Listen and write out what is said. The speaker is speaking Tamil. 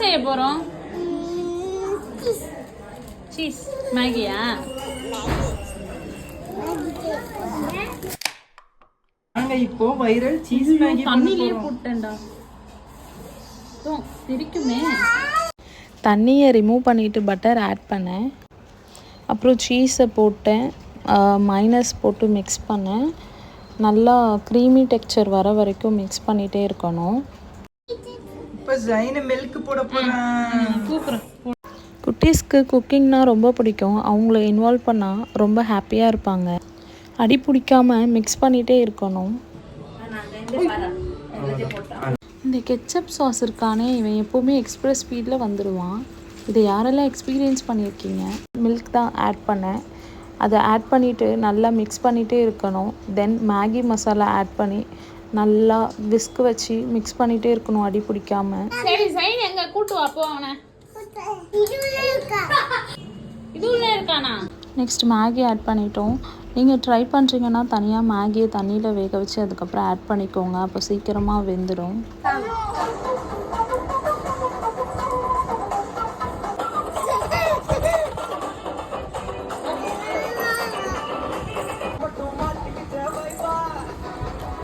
செய்ய போறோம்? சீஸ் மேகியா? நாங்க இப்போ வைரல் சீஸ் மேகி போறோம். போட்டேன்டா. தெரிக்குமே தண்ணியை ரிமூவ் பண்ணிவிட்டு பட்டர் ஆட் பண்ணேன். அப்புறம் சீஸை போட்டேன். மைனஸ் போட்டு மிக்ஸ் பண்ணேன். நல்லா க்ரீமி டெக்ஸ்சர் வர வரைக்கும் மிக்ஸ் பண்ணிகிட்டே இருக்கணும். இப்ப ஜைன மில்க் போட போறேன் கூப்பிடுறேன் குட்டீஸ்க்கு குக்கிங்னா ரொம்ப பிடிக்கும். அவங்கள இன்வால்வ் பண்ணால் ரொம்ப ஹாப்பியாக இருப்பாங்க. அடி பிடிக்காம மிக்ஸ் பண்ணிகிட்டே இருக்கணும். இந்த கெச்சப் சாஸ் இருக்கானே இவன் எப்போவுமே எக்ஸ்பிரஸ் ஸ்பீடில் வந்துடுவான். இதை யாரெல்லாம் எக்ஸ்பீரியன்ஸ் பண்ணியிருக்கீங்க? மில்க் தான் ஆட் பண்ணேன் அதை ஆட் பண்ணிவிட்டு நல்லா மிக்ஸ் பண்ணிகிட்டே இருக்கணும். தென் மேகி மசாலா ஆட் பண்ணி நல்லா விஸ்க் வச்சு மிக்ஸ் பண்ணிகிட்டே இருக்கணும் அடி பிடிக்காம. சரி சைன் எங்க? கூட்டு வா போ அவனை. இருக்கானா? நெக்ஸ்ட் மேகி ஆட் பண்ணிட்டோம். நீங்கள் ட்ரை பண்ணுறீங்கன்னா தனியாக மேகியை தண்ணியில் வேக வச்சு அதுக்கப்புறம் ஆட் பண்ணிக்கோங்க. அப்போ சீக்கிரமாக வெந்துடும்